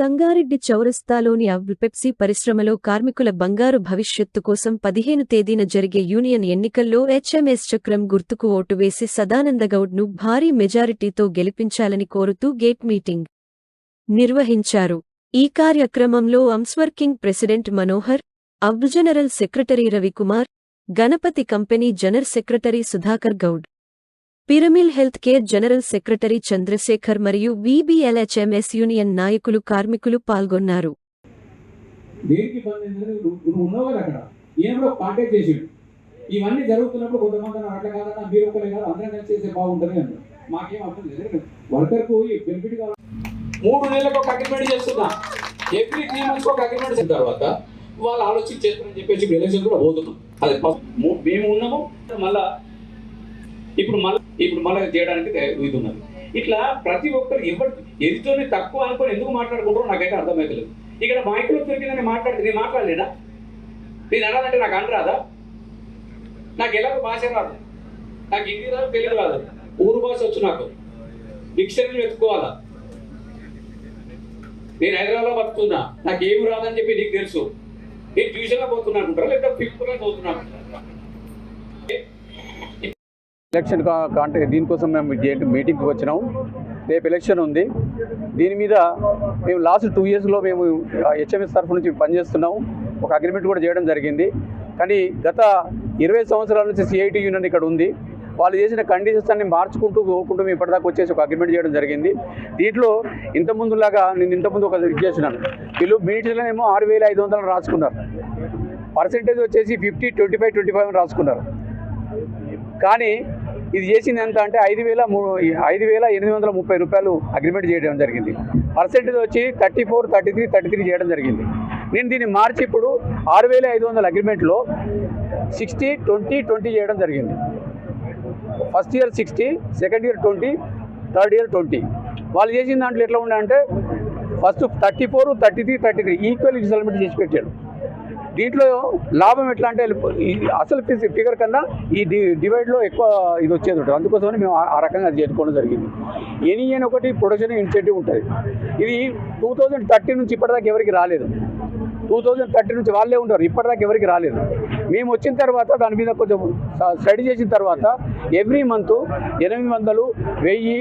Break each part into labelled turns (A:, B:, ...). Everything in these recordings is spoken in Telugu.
A: సంగారెడ్డి చౌరస్తాలోని అవ్లపెప్సీ పరిశ్రమలో కార్మికుల బంగారు భవిష్యత్తు కోసం పదిహేను తేదీన జరిగే యూనియన్ ఎన్నికల్లో హెచ్ఎంఎస్ చక్రం గుర్తుకు ఓటు వేసి సదానందగౌడ్ను భారీ మెజారిటీతో గెలిపించాలని కోరుతూ గేట్ మీటింగ్ నిర్వహించారు. ఈ కార్యక్రమంలో అంస్వర్కింగ్ ప్రెసిడెంట్ మనోహర్ అబ్ general secretary Ravikumar Ganapati company general secretary Sudhakar Goud Piramal health care general secretary Chandrasekhar మరియు వీబీఎల్హెచ్ఎంఎస్ యూనియన్ నాయకులు కార్మికులు పాల్గొన్నారు.
B: ఇవన్నీ జరుగుతున్నప్పుడు కొంతమంది అట్లా కాదన్నా మీరు ఒక్కలే కాదు అందరం కలిసి చేస్తే బాగుంటుంది అన్నారు. మాకేం అర్థం లేదు. వర్కర్కు బెనిఫిట్ కావాలి. మూడు నెలలకు ఒక అగ్రిమెంట్ చేస్తున్నా. ఎవ్రీ త్రీ మంత్స్ ఒక అగ్రిమెంట్ చేసిన తర్వాత వాళ్ళు ఆలోచన చేస్తారని చెప్పేసి ఎలక్షన్ కూడా పోతున్నాం. అది మేము ఉన్నాము. మళ్ళా ఇప్పుడు మళ్ళీ ఇప్పుడు మళ్ళీ చేయడానికి ఇది ఉన్నది. ఇట్లా ప్రతి ఒక్కరు ఎవరు ఎదుటోని తక్కువ అనుకొని ఎందుకు మాట్లాడుకుంటారో నాకైతే అర్థమవుతలేదు ఇక్కడ మైకులో దొరికిందని మాట్లాడితే నేను మాట్లాడలేదా నేను అనాలంటే నాకు అనరాదా నాకు ఎలాగో భాష రాదు. నాకు హిందీ రాదు తెలుగు రాదు. ఊరు భాష వచ్చు నాకు. డిక్షనరీ వెతుక్కోవాలా? నేను హైదరాబాద్లో బతుకుతున్నా. నాకు ఏమి రాదని చెప్పి నీకు తెలుసు. నేను ట్యూషన్లో పోతున్నా అనుకుంటారా? లేకపోతే ఫిఫ్త్లో క్లాస్ పోతున్నా అనుకుంటారా?
C: ఎలక్షన్ కాంటే దీనికోసం మేము మీటింగ్కి వచ్చినాం. రేపు ఎలక్షన్ ఉంది. దీని మీద మేము లాస్ట్ టూ ఇయర్స్లో మేము హెచ్ఎంఎస్ తరఫు నుంచి పనిచేస్తున్నాము ఒక అగ్రిమెంట్ కూడా చేయడం జరిగింది. కానీ గత ఇరవై సంవత్సరాల నుంచి సిఐటి యూనియన్ ఇక్కడ ఉంది. వాళ్ళు చేసిన కండిషన్స్ అన్ని మార్చుకుంటూ పోకుంటూ మేము ఇప్పటిదాకా వచ్చేసి ఒక అగ్రిమెంట్ చేయడం జరిగింది. దీంట్లో ఇంతకుముందులాగా నేను ఇంతకుముందు ఒక ఇది చేసినాను. వీళ్ళు మినిట్స్లోనేమో ఆరు వేల ఐదు వందలు రాసుకున్నారు. పర్సెంటేజ్ వచ్చేసి fifty twenty five twenty five రాసుకున్నారు. కానీ ఇది చేసింది ఎంత అంటే ఐదు వేల మూ ఐదు వేల ఎనిమిది వందల ముప్పై రూపాయలు అగ్రిమెంట్ చేయడం జరిగింది. పర్సెంటేజ్ వచ్చి thirty four thirty three thirty three చేయడం జరిగింది. నేను దీన్ని మార్చి ఇప్పుడు ఆరు వేల ఐదు వందల అగ్రిమెంట్లో సిక్స్టీ ట్వంటీ ట్వంటీ చేయడం జరిగింది. First year sixty second year twenty third year twenty వాళ్ళు చేసిన దాంట్లో ఎట్లా ఉండంటే first thirty four thirty three thirty three equal instalment చేసి పెట్టాడు. దీంట్లో లాభం ఎట్లా అంటే అసలు ఫి- ఫిగర్ కన్నా ఈ డి డివైడ్లో ఎక్కువ ఇది వచ్చేది ఉంటుంది. అందుకోసమని మేము ఆ- రకంగా అది చేసుకోవడం జరిగింది. ఎనీ అని ఒకటి ప్రొడక్షన్ ఇన్సెంటివ్ ఉంటుంది. ఇది టూ థౌజండ్ థర్టీ నుంచి ఇప్పటిదాకా ఎవరికి రాలేదు. టూ థౌజండ్ థర్టీ నుంచి వాళ్ళే ఉంటారు ఇప్పటిదాకా ఎవరికి రాలేదు. మేము వచ్చిన తర్వాత దాని మీద కొంచెం స్టడీ చేసిన తర్వాత ఎవ్రీ మంత్ ఎనిమిది వందలు వెయ్యి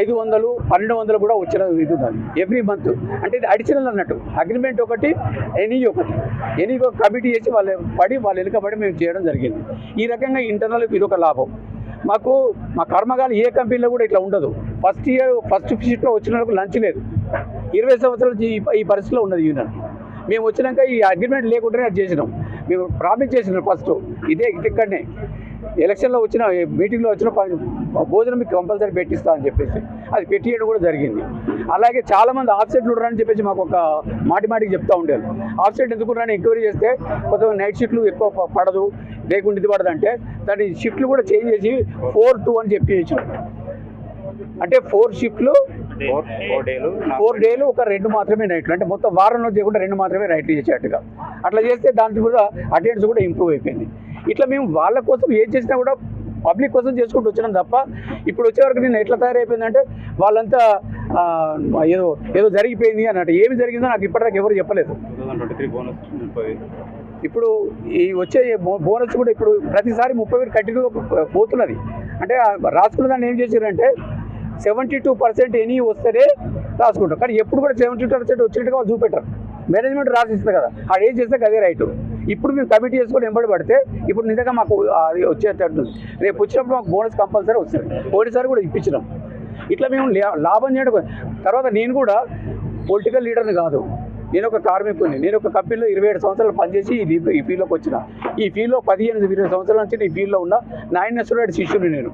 C: ఐదు వందలు పన్నెండు వందలు కూడా వచ్చిన ఇది దాన్ని ఎవ్రీ మంత్. అంటే ఇది అడిషనల్ అన్నట్టు. అగ్రిమెంట్ ఒకటి ఎనీ ఒకటి. ఎనీ ఒక కమిటీ చేసి వాళ్ళు పడి వాళ్ళు వెనుకబడి మేము చేయడం జరిగింది. ఈ రకంగా ఇంటర్నల్ ఇది ఒక లాభం. మాకు మా కర్మగాలు ఏ కంపెనీలో కూడా ఇట్లా ఉండదు. ఫస్ట్ ఇయర్ ఫస్ట్ షిఫ్ట్లో వచ్చిన వాళ్ళకు లంచ్ లేదు. ఇరవై సంవత్సరాలు ఈ ఈ పరిస్థితిలో ఉన్నది యూనియన్. మేము వచ్చినాక ఈ అగ్రిమెంట్ లేకుండానే అది చేసినాం. మేము ప్రామిస్ చేసిన ఫస్ట్. ఇదే ఇక్కడనే. ఎలక్షన్లో వచ్చిన మీటింగ్లో వచ్చిన భోజనం మీకు కంపల్సరీ పెట్టిస్తా అని చెప్పేసి. అది పెట్టియడం కూడా జరిగింది. అలాగే చాలామంది ఆఫ్సెట్లు ఉన్నారని చెప్పేసి మాకు ఒక మాటి మాటికి చెప్తా ఉండేది ఆఫ్సెట్ ఎందుకున్నారని ఎంక్వైరీ చేస్తే కొంతమంది నైట్ షిఫ్ట్లు ఎక్కువ పడదు లేకుంటే ఇది పడదు అంటే దాని షిఫ్ట్లు కూడా చేంజ్ చేసి ఫోర్ టూ అని చెప్పి అంటే ఫోర్ షిఫ్ట్లు
D: ఫోర్ డేలు
C: ఒక రెండు మాత్రమే నైట్లు అంటే మొత్తం వారంలో చేయకుండా రెండు మాత్రమే నైట్లు చేసేట్టుగా అట్లా చేస్తే దాంట్లో కూడా అటెండెన్స్ కూడా ఇంప్రూవ్ అయిపోయింది. ఇట్లా మేము వాళ్ళ కోసం ఏం చేసినా కూడా పబ్లిక్ కోసం చేసుకుంటూ వచ్చినాం తప్ప ఇప్పుడు వచ్చేవరకు నేను ఎట్లా తయారైపోయిందంటే వాళ్ళంతా ఏదో ఏదో జరిగిపోయింది అన్నట్టు. ఏమి జరిగిందో నాకు ఇప్పటిదాకా ఎవరు చెప్పలేదు. ఇప్పుడు ఈ వచ్చే బోనస్ కూడా ఇప్పుడు ప్రతిసారి ముప్పై వేలు కంటిన్యూగా పోతున్నది. అంటే రాసుకున్న దాన్ని ఏం చేశారంటే సెవెంటీ టూ పర్సెంట్ ఎనీ వస్తేనే రాసుకుంటారు. కానీ ఎప్పుడు కూడా సెవెంటీ టూ పర్సెంట్ వచ్చినట్టుగా వాళ్ళు చూపెట్టరు. మేనేజ్మెంట్ రాసిస్తుంది కదా. అది ఏం చేస్తే అదే రైట్ ఇప్పుడు మేము కమిటీ చేసుకొని ఎంబడి పడితే ఇప్పుడు నిజంగా మాకు అది వచ్చేటట్టు రేపు వచ్చినప్పుడు మాకు బోనస్ కంపల్సరీ వస్తుంది. పోయినసారి కూడా ఇప్పించినాం. ఇట్లా మేము లా- లాభం చేయడం తర్వాత నేను కూడా పొలిటికల్ లీడర్ని కాదు. నేను ఒక కార్మికుని నేను ఒక కంపెనీలో ఇరవై ఏడు సంవత్సరాలు పనిచేసి ఈ ఈ ఫీల్డ్లోకి వచ్చిన. ఈ ఫీల్డ్లో పదిహేను ఇరవై సంవత్సరాల నుంచి ఈ ఫీల్డ్లో ఉన్న నాయన స్టూడెంట్ శిష్యుని నేను.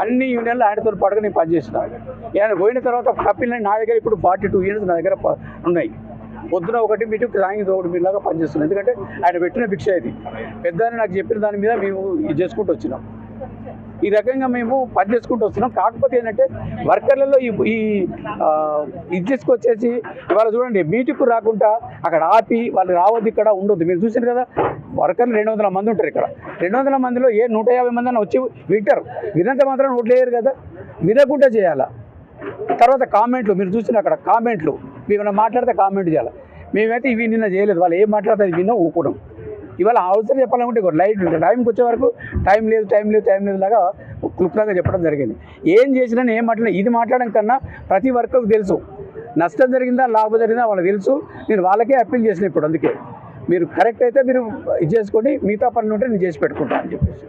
C: అన్ని యూనియన్లు ఆయనతో పాటుగా నేను పనిచేసిన ఆయన పోయిన తర్వాత కపిల్ నా దగ్గర ఇప్పుడు ఫార్టీ టూ యూనిట్స్ నా దగ్గర ప- ఉన్నాయి. పొద్దున ఒకటి మీటింగ్ సాయంత్రం ఒకటి మీలాగా పనిచేస్తున్నాం. ఎందుకంటే ఆయన పెట్టిన భిక్ష ఇది. పెద్ద నాకు చెప్పిన దాని మీద మేము ఇది చేసుకుంటూ వచ్చినాం. ఈ రకంగా మేము పని చేసుకుంటూ వస్తున్నాం. కాకపోతే ఏంటంటే వర్కర్లలో ఈ ఈ ఇది తీసుకొచ్చేసి ఇవాళ చూడండి మీటింగ్కు రాకుండా అక్కడ ఆపి వాళ్ళు రావద్దు ఇక్కడ ఉండొద్దు. మీరు చూసారు కదా వర్కర్లు రెండు వందల మంది ఉంటారు ఇక్కడ. రెండు వందల మందిలో ఏ నూట యాభై మంది అని వచ్చి వింటారు. వినంత మాత్రం ఓట్లేయరు కదా. వినకుండా చేయాలా? తర్వాత కామెంట్లు మీరు చూసిన అక్కడ కామెంట్లు. మేము మాట్లాడితే కామెంట్ చేయాలి? మేమైతే ఇవి నిన్న చేయలేదు. వాళ్ళు ఏం మాట్లాడితే అది విన్నా ఊకున్నాం ఇవాళ అవసరం చెప్పాలనుకుంటే లైట్ ఉంటుంది. టైంకి వచ్చే వరకు టైం లేదు టైం లేదు టైం లేదు లాగా క్లుప్తంగా చెప్పడం జరిగింది. ఏం చేసినా ఏం మాట్లాడినా ఇది మాట్లాడడం కన్నా ప్రతి వర్కర్కి తెలుసు. నష్టం జరిగిందా లాభం జరిగిందా వాళ్ళకి తెలుసు. నేను వాళ్ళకే అప్పీల్ చేసిన ఇప్పుడు అందుకే. మీరు కరెక్ట్ అయితే మీరు ఇది చేసుకోండి మిగతా పనులు ఉంటే నేను చేసి పెట్టుకుంటాను అని చెప్పేసి.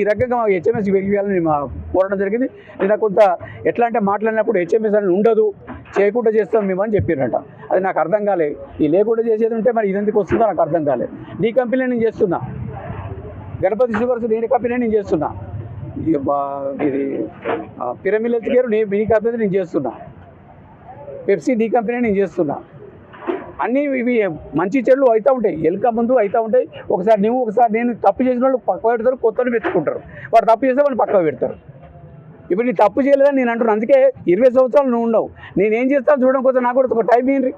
C: ఈ రకంగా మా హెచ్ఎంఎస్ వెళ్ళాలని మా కోరడం జరిగింది. నేను కొంత ఎట్లా అంటే మాట్లాడినప్పుడు హెచ్ఎంఎస్ అని ఉండదు చేయకుండా చేస్తాం మేము అని చెప్పారంట అది నాకు అర్థం కాలేదు. ఈ లేకుండా చేసేది ఉంటే మరి ఇది ఎందుకు వస్తుందో నాకు అర్థం కాలేదు. నీ కంపెనీ నేను చేస్తున్నా. గణపతి షుగర్స్ నేను కంపెనీ నేను చేస్తున్నా. ఇది బా- పిరమిడ్ హెల్త్ కేర్ నేను నీ కంపెనీ నేను చేస్తున్నా. పెప్సీ నీ కంపెనీ నేను చేస్తున్నా. అన్నీ ఇవి మంచి చెడులు అవుతూ ఉంటాయి. ఎలుక ముందు అవుతూ ఉంటాయి. ఒకసారి నువ్వు ఒకసారి నేను తప్పు చేసిన వాళ్ళు పక్క పెడతారు కొత్తని పెట్టుకుంటారు వాడు తప్పు చేస్తే వాళ్ళు పక్క పెడతారు. ఇప్పుడు నీ తప్పు చేయలేదని నేను అంటున్నాను అందుకే ఇరవై సంవత్సరాలు నువ్వు ఉండవు. నేను ఏం చేస్తాను చూడడం కోసం నాకు కూడా ఒక టైం ఏంటి?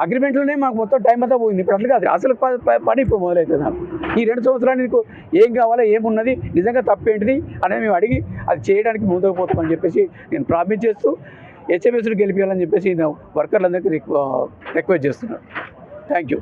C: అగ్రిమెంట్లోనే మాకు మొత్తం టైం అంతా పోయింది. ఇప్పుడు అట్లా కాదు. అసలు ప- పని ఇప్పుడు మొదలవుతుంది నాకు. ఈ రెండు సంవత్సరాలు నీకు ఏం కావాలో ఏమున్నది నిజంగా తప్పేంటిది అనేది మేము అడిగి అది చేయడానికి ముందుకు పోతామని చెప్పేసి నేను ప్రామిస్ చేస్తూ హెచ్ఎంఎస్ను గెలిపించాలని చెప్పేసి నేను వర్కర్లందరికీ రిక్వెస్ట్ చేస్తున్నాను థ్యాంక్ యూ